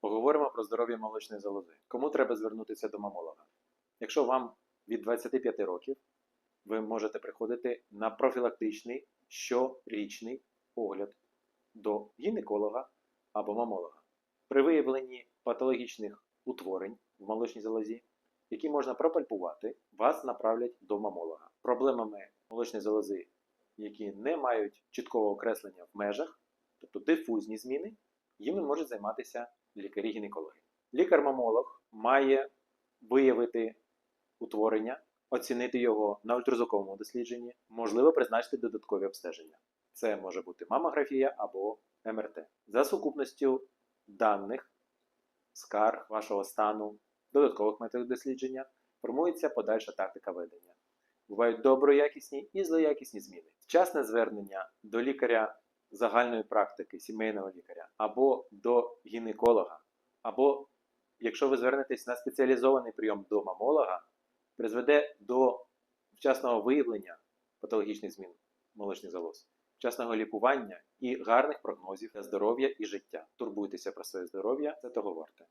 Поговоримо про здоров'я молочної залози. Кому треба звернутися до мамолога? Якщо вам від 25 років, ви можете приходити на профілактичний щорічний огляд до гінеколога або мамолога. При виявленні патологічних утворень в молочній залозі, які можна пропальпувати, вас направлять до мамолога. Проблемами молочної залози, які не мають чіткого окреслення в межах, тобто дифузні зміни, їми можуть займатися лікарі-гінекологи. Лікар-мамолог має виявити утворення, оцінити його на ультразвуковому дослідженні, можливо призначити додаткові обстеження. Це може бути мамографія або МРТ. За сукупністю даних, скарг вашого стану, додаткових методів дослідження формується подальша тактика ведення. Бувають доброякісні і злоякісні зміни. Вчасне звернення до лікаря загальної практики, сімейного лікаря, або до гінеколога, або якщо ви звернетесь на спеціалізований прийом до мамолога, призведе до вчасного виявлення патологічних змін молочних залоз, вчасного лікування і гарних прогнозів для здоров'я і життя. Турбуйтеся про своє здоров'я, це того варте.